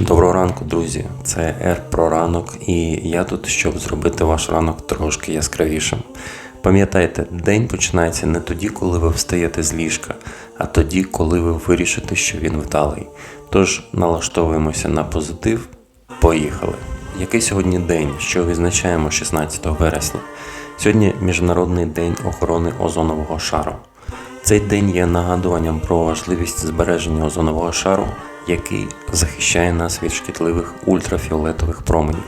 Доброго ранку, друзі. Це Р про ранок, і я тут, щоб зробити ваш ранок трошки яскравішим. Пам'ятайте, день починається не тоді, коли ви встаєте з ліжка, а тоді, коли ви вирішите, що він вдалий. Тож налаштовуємося на позитив. Поїхали. Який сьогодні день, що відзначаємо 16 вересня? Сьогодні Міжнародний день охорони озонового шару. Цей день є нагадуванням про важливість збереження озонового шару, який захищає нас від шкідливих ультрафіолетових променів.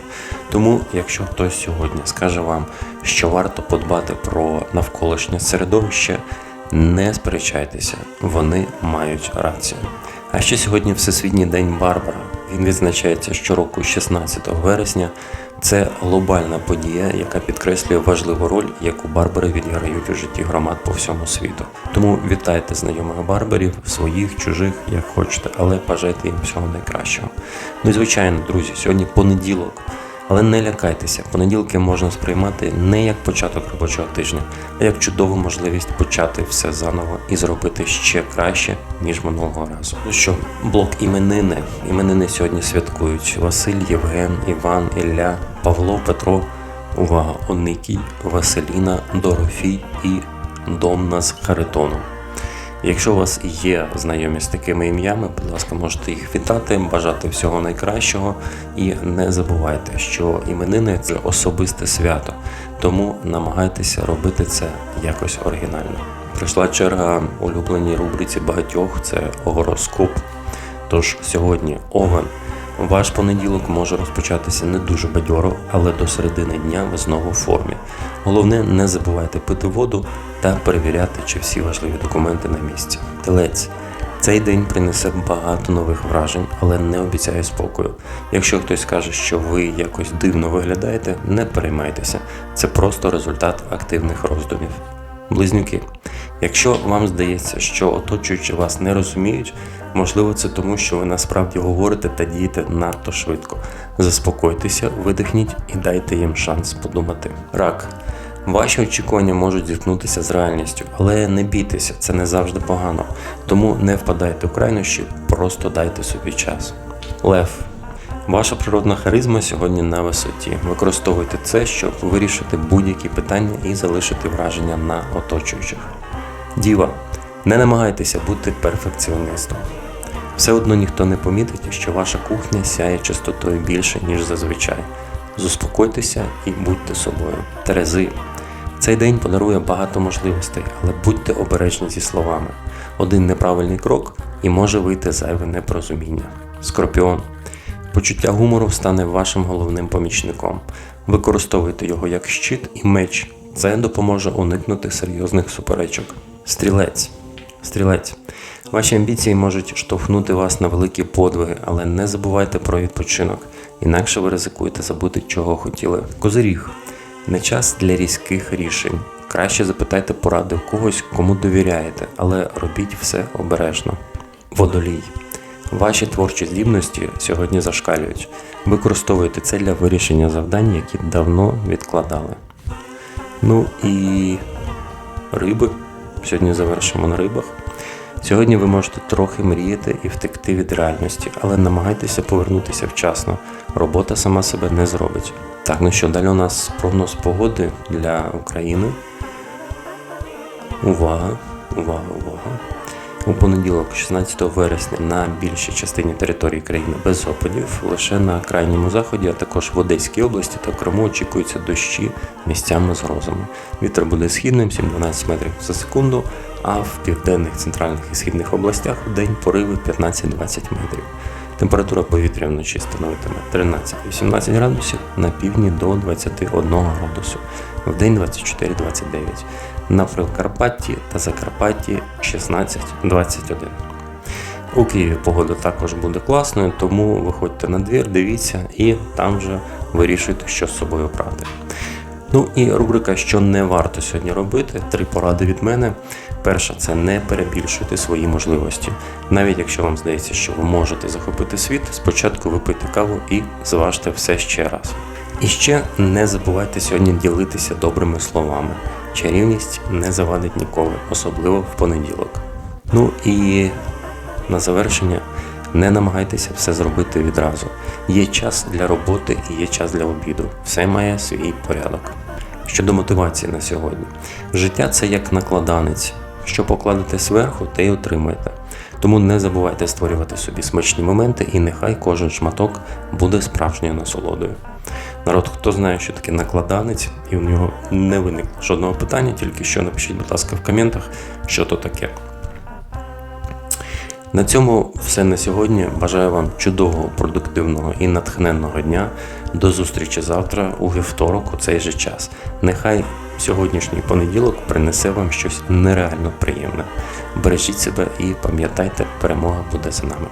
Тому, якщо хтось сьогодні скаже вам, що варто подбати про навколишнє середовище, не сперечайтеся, вони мають рацію. А ще сьогодні Всесвітній день Барбара. Він відзначається щороку 16 вересня. Це глобальна подія, яка підкреслює важливу роль, яку барбари відіграють у житті громад по всьому світу. Тому вітайте знайомих барбарів, своїх, чужих, як хочете, але бажайте їм всього найкращого. Ну і звичайно, друзі, сьогодні понеділок. Але не лякайтеся, понеділки можна сприймати не як початок робочого тижня, а як чудову можливість почати все заново і зробити ще краще, ніж минулого разу. Ну що, блок іменини. Іменини сьогодні святкують Василь, Євген, Іван, Ілля, Павло, Петро, увага, Оникій, Василіна, Дорофій і Домна з Харитону. Якщо у вас є знайомі з такими ім'ями, будь ласка, можете їх вітати, бажати всього найкращого. І не забувайте, що іменини це особисте свято, тому намагайтеся робити це якось оригінально. Прийшла черга улюбленій рубриці багатьох це гороскоп. Тож сьогодні Овен. Ваш понеділок може розпочатися не дуже бадьоро, але до середини дня ви знову в формі. Головне, не забувайте пити воду та перевіряти, чи всі важливі документи на місці. Телець. Цей день принесе багато нових вражень, але не обіцяє спокою. Якщо хтось скаже, що ви якось дивно виглядаєте, не переймайтеся. Це просто результат активних роздумів. Близнюки. Якщо вам здається, що оточуючи вас не розуміють, можливо, це тому, що ви насправді говорите та дієте надто швидко. Заспокойтеся, видихніть і дайте їм шанс подумати. Рак. Ваші очікування можуть зіткнутися з реальністю, але не бійтеся, це не завжди погано. Тому не впадайте у крайнощі, просто дайте собі час. Лев. Ваша природна харизма сьогодні на висоті. Використовуйте це, щоб вирішити будь-які питання і залишити враження на оточуючих. Діва, не намагайтеся бути перфекціоністом. Все одно ніхто не помітить, що ваша кухня сяє чистотою більше, ніж зазвичай. Заспокойтеся і будьте собою. Терези. Цей день подарує багато можливостей, але будьте обережні зі словами. Один неправильний крок і може вийти зайве непорозуміння. Скорпіон. Почуття гумору стане вашим головним помічником. Використовуйте його як щит і меч. Це допоможе уникнути серйозних суперечок. Стрілець. Стрілець. Ваші амбіції можуть штовхнути вас на великі подвиги, але не забувайте про відпочинок, інакше ви ризикуєте забути, чого хотіли. Козиріг. Не час для різких рішень. Краще запитайте поради у когось, кому довіряєте, але робіть все обережно. Водолій. Ваші творчі здібності сьогодні зашкалюють. Використовуйте це для вирішення завдань, які давно відкладали. Ну і риби. Сьогодні завершимо на рибах. Сьогодні ви можете трохи мріяти і втекти від реальності, але намагайтеся повернутися вчасно. Робота сама себе не зробить. Так, ну що, далі у нас прогноз погоди для України. Увага, увага, увага. У понеділок, 16 вересня, на більшій частині території країни без опадів, лише на крайньому заході, а також в Одеській області та Криму очікуються дощі місцями з грозами. Вітер буде східним 7-12 метрів за секунду, а в південних, центральних і східних областях у день пориви 15-20 метрів. Температура повітря вночі становитиме 13-18 градусів, на півдні до 21 градусу, в день 24-29. На Прикарпатті та Закарпатті 16-21. У Києві погода також буде класною, тому виходьте на двір, дивіться і там вже вирішуйте, що з собою брати. Ну і рубрика, що не варто сьогодні робити. Три поради від мене. Перша це не перебільшуйте свої можливості. Навіть якщо вам здається, що ви можете захопити світ, спочатку випийте каву і зважте все ще раз. І ще не забувайте сьогодні ділитися добрими словами. Чарівність не завадить ніколи, особливо в понеділок. Ну і на завершення Не намагайтеся все зробити відразу. Є час для роботи і є час для обіду. Все має свій порядок. Щодо мотивації на сьогодні, життя це як накладанець. Що покладете зверху, те й отримаєте. Тому не забувайте створювати собі смачні моменти, і нехай кожен шматок буде справжньою насолодою. Народ, хто знає, що таке накладанець, і в нього не виникло жодного питання, тільки що напишіть, будь ласка, в коментах, що то таке. На цьому все на сьогодні. Бажаю вам чудового, продуктивного і натхненного дня. До зустрічі завтра у вівторок у цей же час. Нехай сьогоднішній понеділок принесе вам щось нереально приємне. Бережіть себе і пам'ятайте, перемога буде за нами.